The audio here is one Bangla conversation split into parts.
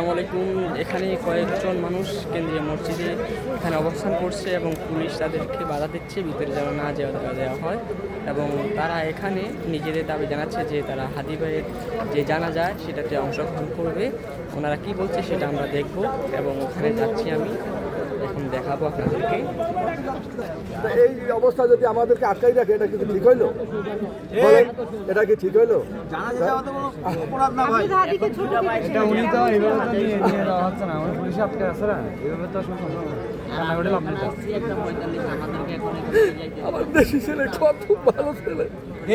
আসসালামু আলাইকুম। এখানে কয়েকজন মানুষ কেন্দ্রীয় মসজিদে এখানে অবস্থান করছে এবং পুলিশ তাদেরকে বাধা দিচ্ছে ভিতরে যেন না যাওয়া দেওয়া হয়। এবং তারা এখানে নিজেদের দাবি জানাচ্ছে যে তারা হাদি ভাইয়ের যে জানা যায় সেটাতে অংশগ্রহণ করবে। ওনারা কি বলছে সেটা আমরা দেখব এবং ওখানে যাচ্ছি আমি। দেখাবো আপনাদেরকে। এই অবস্থা যদি আমাদেরকে আটকাই রাখে এটা কিন্তু ঠিক হইল? এটা কি ঠিক হইল? এটা উনি তো এইভাবে তো নিয়ে নিয়ে দেওয়া হচ্ছে না। আমার পুলিশে আটকে আছে না। এইভাবে তো আসলে সম্ভব না। রান্না করে লাভ নেই তো। আমার দেশি ছেলে কত ভালো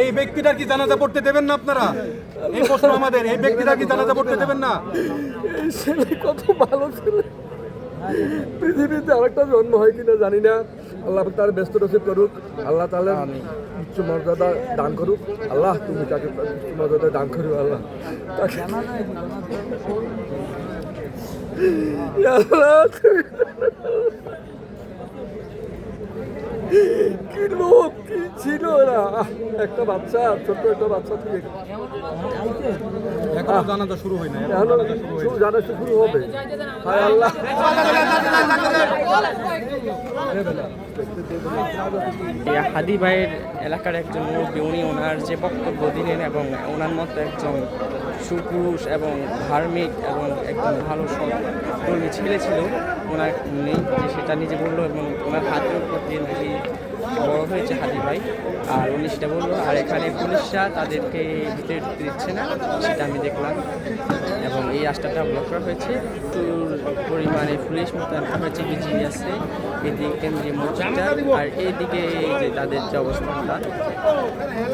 এই ব্যক্তিটার কি জানাজা পড়তে দেবেন না আপনারা? এই প্রশ্ন আমাদের। এই ব্যক্তিটা কি জানাজা পড়তে দেবেন না? এই ছেলে কত ভালো ছেলে। পৃথিবীতে আরেকটা জন্ম হয় কিনা জানি না। আল্লাহ তার ব্যস্ত নসিব করুক। আল্লাহ তাহলে উচ্চ মর্যাদা দান করুক। আল্লাহ তুমি তাকে উচ্চ মর্যাদা দান করুক আল্লাহ। তাকে কি লোক কি ছিল আহ, একটা বাচ্চা ছোট্ট একটা বাচ্চা থেকে এখনও জানাজা শুরু হয় না এখন শুরু হবে। আল্লাহ। হাদি ভাইয়ের এলাকার একজন মুরব্বী, উনি ওনার যে বক্তব্য দিলেন এবং ওনার মতো একজন সুপুরুষ এবং ধার্মিক এবং একজন ভালো সৎ কর্মী ছেলে ছিল, ওনার নেই, যে সেটা নিজে বলল এবং ওনার হাতের উপর দিয়ে নাকি বড় হয়েছে হাদি ভাই। আর উনি সেটা বলল, আর এখানে পুলিশরা তাদেরকে ভিতরে দিচ্ছে না, সেটা আমি দেখলাম। এবং রাস্তাটা ব্লক করা হয়েছে। প্রচুর পরিমাণে পুলিশ মোতায়েন করা হয়েছে বিজিবি আছে এদিকে কেন্দ্রীয় মসজিদটা, আর এইদিকে যে তাদের যে অবস্থানটা।